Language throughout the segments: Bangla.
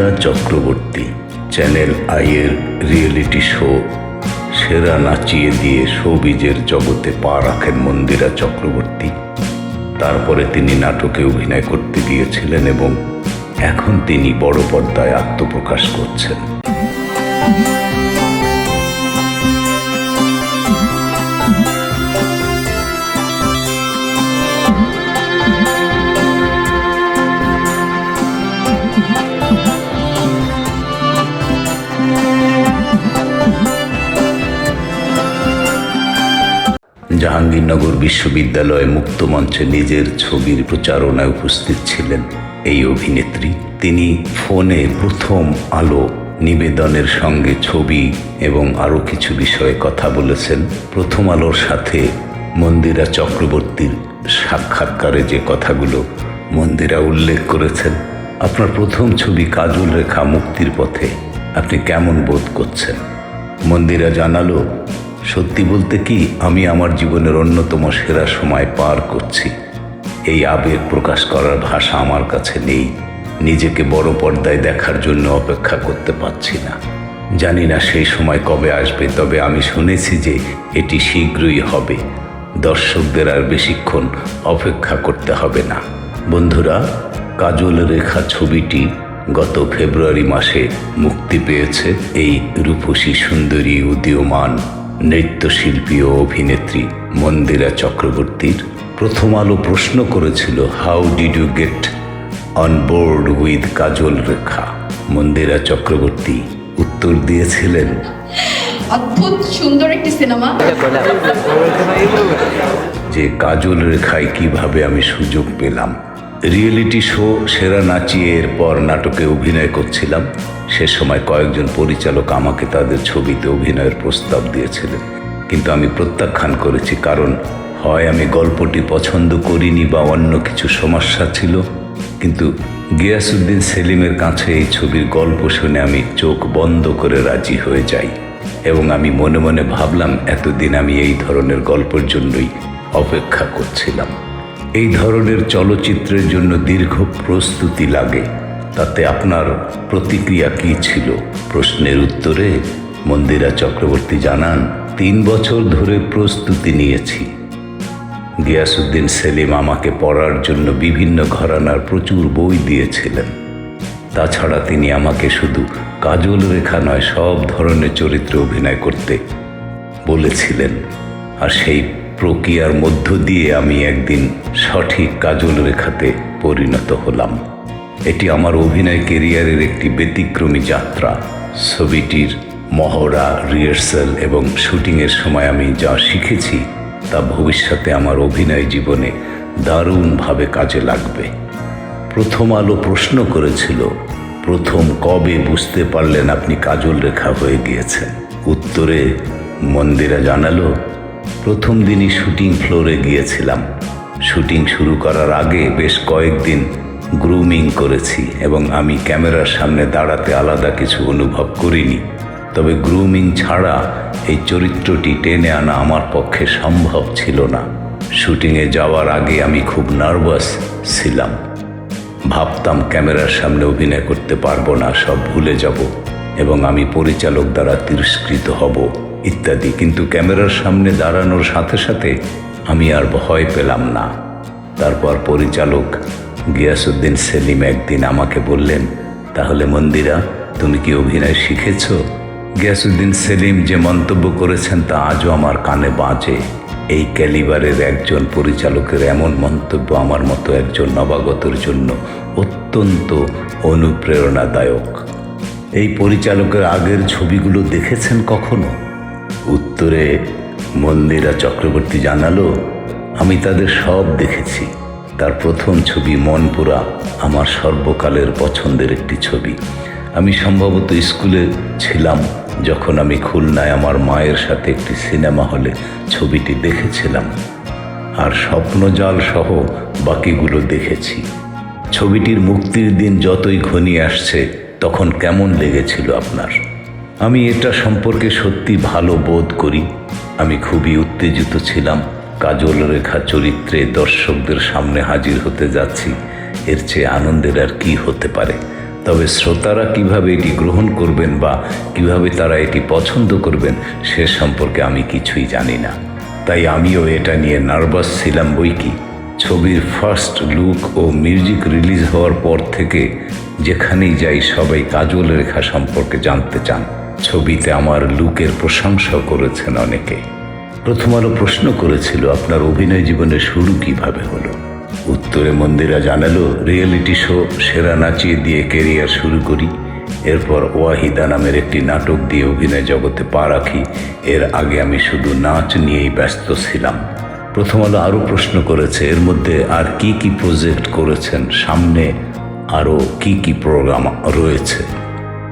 মন্দিরা চক্রবর্তী চ্যানেল আইয়ের রিয়েলিটি শো, সেরা নাচিয়ে দিয়ে শোবিজের জগতে পা রাখেন মন্দিরা চক্রবর্তী। তারপরে তিনি নাটকে অভিনয় করতে গিয়েছিলেন এবং এখন তিনি বড় পর্দায় আত্মপ্রকাশ করছেন। জাহাঙ্গীরনগর বিশ্ববিদ্যালয়ে মুক্তমঞ্চে নিজের ছবির প্রচারণায় উপস্থিত ছিলেন এই অভিনেত্রী। তিনি ফোনে প্রথম আলো নিবেদনের সঙ্গে ছবি এবং আরও কিছু বিষয়ে কথা বলেছেন। প্রথম আলোর সাথে মন্দিরা চক্রবর্তীর সাক্ষাৎকারে যে কথাগুলো মন্দিরা উল্লেখ করেছেন, আপনার প্রথম ছবি কাজল রেখা মুক্তির পথে আপনি কেমন বোধ করছেন? মন্দিরা জানালো সত্যি বলতে কি, আমি আমার জীবনের অন্যতম সেরা সময় পার করছি। এই আবেগ প্রকাশ করার ভাষা আমার কাছে নেই। নিজেকে বড় পর্দায় দেখার জন্য অপেক্ষা করতে পারছি না। জানি না সেই সময় কবে আসবে, তবে আমি শুনেছি যে এটি শীঘ্রই হবে। দর্শকদের আর বেশিক্ষণ অপেক্ষা করতে হবে না। বন্ধুরা, কাজল রেখা ছবিটি গত ফেব্রুয়ারি মাসে মুক্তি পেয়েছে এই রূপসী সুন্দরী উদীয়মান। নৃত্যশিল্পী ও অভিনেত্রী মন্দিরা চক্রবর্তীর প্রথম আলো প্রশ্ন করেছিল how did you get on board with Kajal Rekha? Mandira Chakraborty উত্তর দিয়েছিলেন অদ্ভুত সুন্দর একটি সিনেমা। যে কাজল রেখায় কীভাবে আমি সুযোগ পেলাম? রিয়েলিটি শো সেরা নাচিয়ে এরপর নাটকে অভিনয় করছিলাম। সে সময় কয়েকজন পরিচালক আমাকে তাদের ছবিতে অভিনয়ের প্রস্তাব দিয়েছিলেন। কিন্তু আমি প্রত্যাখ্যান করেছি, কারণ হয় আমি গল্পটি পছন্দ করিনি বা অন্য কিছু সমস্যা ছিল, কিন্তু গিয়াসুদ্দিন সেলিমের কাছে এই ছবির গল্প শুনে আমি চোখ বন্ধ করে রাজি হয়ে যাই এবং আমি মনে মনে ভাবলাম, এতদিন আমি এই ধরনের গল্পের জন্যই অপেক্ষা করছিলাম। এই ধরনের চলচ্চিত্রের জন্য দীর্ঘ প্রস্তুতি লাগে। তাতে আপনার প্রতিক্রিয়া কী ছিল? প্রশ্নের উত্তরে মন্দিরা চক্রবর্তী জানান, তিন বছর ধরে প্রস্তুতি নিয়েছি। গিয়াসুদ্দিন সেলিম আমাকে পড়ার জন্য বিভিন্ন ঘরানার প্রচুর বই দিয়েছিলেন। তাছাড়া তিনি আমাকে শুধু কাজল রেখা নয়, সব ধরনের চরিত্রে অভিনয় করতে বলেছিলেন। আর সেই প্রক্রিয়ার মধ্য দিয়ে আমি একদিন সঠিক কাজল রেখাতে পরিণত হলাম। এটি আমার অভিনয় কেরিয়ারের একটি ব্যতিক্রমী যাত্রা। ছবিটির মহড়া, রিহার্সাল এবং শুটিংয়ের সময় আমি যা শিখেছি, তা ভবিষ্যতে আমার অভিনয় জীবনে দারুণভাবে কাজে লাগবে। প্রথম আলো প্রশ্ন করেছিল, প্রথম কবে বুঝতে পারলেন আপনি কাজল রেখা হয়ে গিয়েছেন? উত্তরে, মন্দিরা জানালো, প্রথম দিনই শুটিং ফ্লোরে গিয়েছিলাম। শুটিং শুরু করার আগে বেশ কয়েকদিন গ্রুমিং করেছি এবং আমি ক্যামেরার সামনে দাঁড়াতে আলাদা কিছু অনুভব করিনি। তবে গ্রুমিং ছাড়া এই চরিত্রটি টেনে আনা আমার পক্ষে সম্ভব ছিল না। শুটিংয়ে যাওয়ার আগে আমি খুব নার্ভাস ছিলাম। ভাবতাম ক্যামেরার সামনে অভিনয় করতে পারব না, সব ভুলে যাব এবং আমি পরিচালক দ্বারা তিরস্কৃত হব, ইত্যাদি। কিন্তু ক্যামেরার সামনে দাঁড়ানোর সাথে সাথে আমি আর ভয় পেলাম না। তারপর পরিচালক গিয়াসুদ্দিন সেলিম একদিন আমাকে বললেন, তাহলে মন্দিরা, তুমি কি অভিনয় শিখেছ? গিয়াসুদ্দিন সেলিম যে মন্তব্য করেছেন তা আজও আমার কানে বাজে। এই ক্যালিবারের একজন পরিচালকের এমন মন্তব্য আমার মতো একজন নবাগতর জন্য অত্যন্ত অনুপ্রেরণাদায়ক। এই পরিচালকের আগের ছবিগুলো দেখেছেন কখনো? উত্তরে, মন্দিরা চক্রবর্তী জানালো, আমি তাদের সব দেখেছি। তার প্রথম ছবি মনপুরা, আমার সর্বকালের পছন্দের একটি ছবি। আমি সম্ভবত স্কুলে ছিলাম যখন আমি খুলনায় আমার মায়ের সাথে একটি সিনেমা হলে ছবিটি দেখেছিলাম। আর স্বপ্নজাল সহ বাকিগুলো দেখেছি। ছবিটির মুক্তির দিন যতই ঘনিয়ে আসছে, তখন কেমন লেগেছিল আপনার? আমি এটা সম্পর্কে সত্যি ভালো বোধ করি। আমি খুবই উত্তেজিত ছিলাম। কাজল রেখা চরিত্রে দর্শকদের সামনে হাজির হতে যাচ্ছি। এর চেয়ে আনন্দের আর কি হতে পারে? তবে শ্রোতারা কীভাবে এটি গ্রহণ করবেন বা কীভাবে তারা এটি পছন্দ করবেন, সে সম্পর্কে আমি কিছুই জানি না। তাই আমিও এটা নিয়ে নার্ভাস ছিলাম, বই কি? ছবির ফার্স্ট লুক ও মিউজিক রিলিজ হওয়ার পর থেকে যেখানেই যাই সবাই কাজল রেখা সম্পর্কে জানতে চান। ছবিতে আমার লুকের প্রশংসা করেছেন অনেকে। প্রথম আলো প্রশ্ন করেছিল, আপনার অভিনয় জীবনের শুরু কীভাবে হলো? উত্তরে মন্দিরা জানালো, রিয়েলিটি শো সেরা নাচিয়ে দিয়ে কেরিয়ার শুরু করি। এরপর ওয়াহিদা নামের একটি নাটক দিয়ে অভিনয় জগতে পা রাখি। এর আগে আমি শুধু নাচ নিয়েই ব্যস্ত ছিলাম। প্রথম আলো আরও প্রশ্ন করেছে, এর মধ্যে আর কি কি প্রজেক্ট করেছেন? সামনে আরও কি কি প্রোগ্রাম রয়েছে?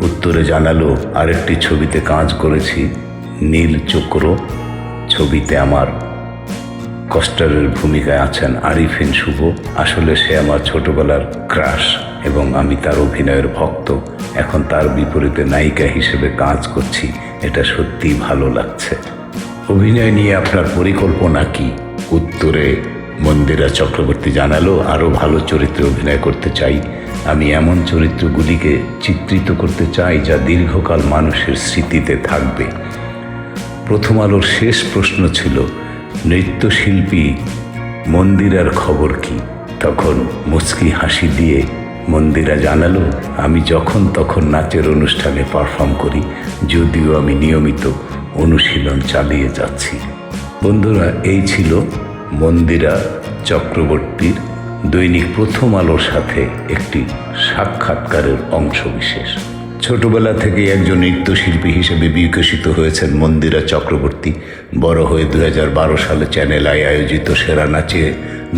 উত্তরে জানালো, আরেকটি ছবিতে কাজ করেছি, নীল চক্র। ছবিতে আমার কস্টারের ভূমিকায় আছেন আরিফিন শুভ। আসলে সে আমার ছোটবেলার ক্রাশ এবং আমি তার অভিনয়ের ভক্ত। এখন তার বিপরীতে নায়িকা হিসেবে কাজ করছি, এটা সত্যি ভালো লাগছে। অভিনয় নিয়ে আপনার পরিকল্পনা কি? উত্তরে মন্দিরা চক্রবর্তী জানালো আরও ভালো চরিত্রে অভিনয় করতে চাই। আমি এমন চরিত্রগুলিকে চিত্রিত করতে চাই যা দীর্ঘকাল মানুষের স্মৃতিতে থাকবে। প্রথম আলোর শেষ প্রশ্ন ছিল, নৃত্যশিল্পী, মন্দিরার খবর কি? তখন মুচকি হাসি দিয়ে মন্দিরা জানালো, আমি যখন তখন নাচের অনুষ্ঠানে পারফর্ম করি, যদিও আমি নিয়মিত অনুশীলন চালিয়ে যাচ্ছি। বন্ধুরা, এই ছিল মন্দিরা চক্রবর্তীর দৈনিক প্রথম আলোর সাথে একটি সাক্ষাৎকারের অংশবিশেষ। ছোটবেলা থেকে একজন নৃত্যশিল্পী হিসেবে বিকশিত হয়েছেন মন্দিরা চক্রবর্তী। বড় হয়ে দু হাজার বারো সালে চ্যানেল আই আয়োজিত সেরা নাচে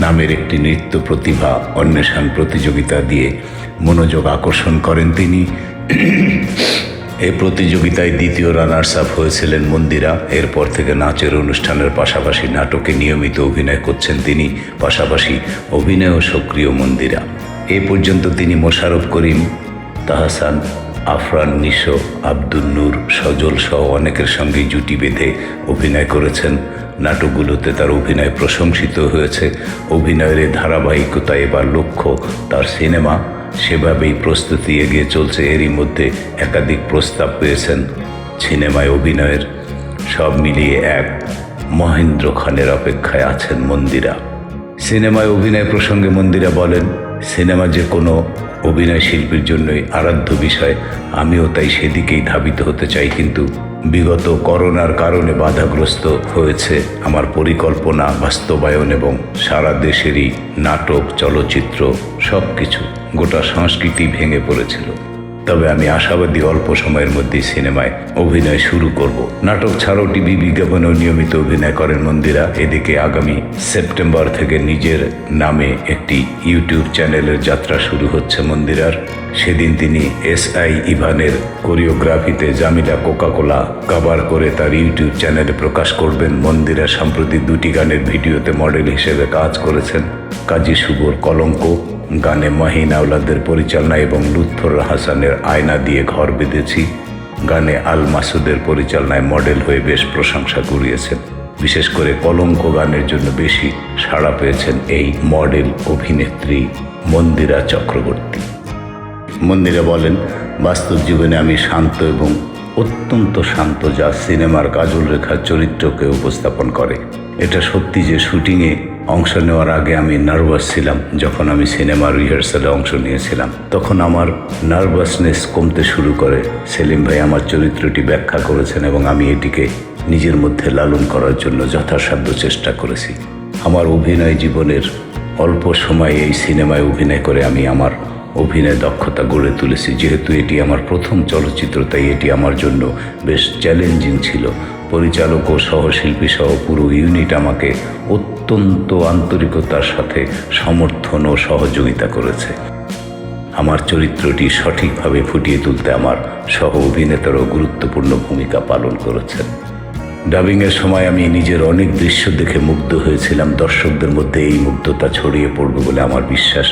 নামের একটি নৃত্য প্রতিভা, অন্বেষণ প্রতিযোগিতা দিয়ে মনোযোগ আকর্ষণ করেন তিনি। এই প্রতিযোগিতায় দ্বিতীয় রানার্স আপ হয়েছিলেন মন্দিরা। এরপর থেকে নাচের অনুষ্ঠানের পাশাপাশি নাটকে নিয়মিত অভিনয় করছেন তিনি, পাশাপাশি অভিনয়ও সক্রিয় মন্দিরা। এ পর্যন্ত তিনি মোশারফ করিম, তাহসান আফরান, নিশো, আব্দুল নূর, সজল সহ অনেকের সঙ্গে জুটি বেঁধে অভিনয় করেছেন। নাটকগুলোতে তার অভিনয় প্রশংসিত হয়েছে। অভিনয়ের ধারাবাহিকতা এবার লক্ষ্য তার সিনেমা। সেভাবেই প্রস্তুতি এগিয়ে চলছে। এরই মধ্যে একাধিক প্রস্তাব পেয়েছেন সিনেমায় অভিনয়ের। সব মিলিয়ে এক মহেন্দ্র খানের অপেক্ষায় আছেন মন্দিরা। সিনেমায় অভিনয় প্রসঙ্গে মন্দিরা বলেন সিনেমা যে কোনো অভিনয় শিল্পীর জন্যই আরাধ্য বিষয়, আমিও তাই সেদিকেই ধাবিত হতে চাই, কিন্তু বিগত করোনার কারণে বাধাগ্রস্ত হয়েছে আমার পরিকল্পনা, বাস্তবায়ন এবং সারা দেশেরই নাটক, চলচ্চিত্র সব কিছু গোটা সংস্কৃতি ভেঙে পড়েছিল। তবে আমি আশাবাদী অল্প সময়ের মধ্যেই সিনেমায় অভিনয় শুরু করব। নাটক ছাড়াও টিভি বিজ্ঞাপনেও নিয়মিত অভিনয় করেন মন্দিরা। এদিকে আগামী সেপ্টেম্বর থেকে নিজের নামে একটি ইউটিউব চ্যানেলের যাত্রা শুরু হচ্ছে মন্দিরার। সেদিন তিনি এস আই ইভানের কোরিওগ্রাফিতে জামিলা কোকাকোলা কাভার করে তার ইউটিউব চ্যানেলে প্রকাশ করবেন। মন্দিরা সম্প্রতি দুটি গানের ভিডিওতে মডেল হিসেবে কাজ করেছেন। কাজী শুভর কলঙ্ক, গানে মাহিন আওলাদের পরিচালনা এবং লুৎফর হাসানের আয়না দিয়ে ঘর বেঁধেছি। গানে আল মাসুদের পরিচালনায় মডেল হয়ে বেশ প্রশংসা কুড়িয়েছেন। বিশেষ করে কলঙ্ক গানের জন্য বেশি সাড়া পেয়েছেন এই মডেল অভিনেত্রী মন্দিরা চক্রবর্তী। মন্দিরা বলেন, বাস্তব জীবনে আমি শান্ত এবং অত্যন্ত শান্ত যা সিনেমার কাজল রেখার চরিত্রকে উপস্থাপন করে। এটা সত্যি যে শুটিংয়ে অংশ নেওয়ার আগে আমি নার্ভাস ছিলাম। যখন আমি সিনেমার রিহার্সালে অংশ নিয়েছিলাম, তখন আমার নার্ভাসনেস কমতে শুরু করে। সেলিম ভাই আমার চরিত্রটি ব্যাখ্যা করেছেন এবং আমি এটিকে নিজের মধ্যে লালন করার জন্য যথাসাধ্য চেষ্টা করেছি। আমার অভিনয় জীবনের অল্প সময়ে এই সিনেমায় অভিনয় করে আমি আমার অভিনয় দক্ষতা গড়ে তুলেছি। যেহেতু এটি আমার প্রথম চলচ্চিত্র, তাই এটি আমার জন্য বেশ চ্যালেঞ্জিং ছিল। পরিচালক ও সহশিল্পী সহ পুরো ইউনিট আমাকে অত্যন্ত আন্তরিকতার সাথে সমর্থন ও সহযোগিতা করেছে। আমার চরিত্রটি সঠিকভাবে ফুটিয়ে তুলতে আমার সহ অভিনেতারও গুরুত্বপূর্ণ ভূমিকা পালন করেছেন। ডাবিংয়ের সময় আমি নিজের অনেক দৃশ্য দেখে মুগ্ধ হয়েছিলাম। দর্শকদের মধ্যে এই মুগ্ধতা ছড়িয়ে পড়বে বলে আমার বিশ্বাস।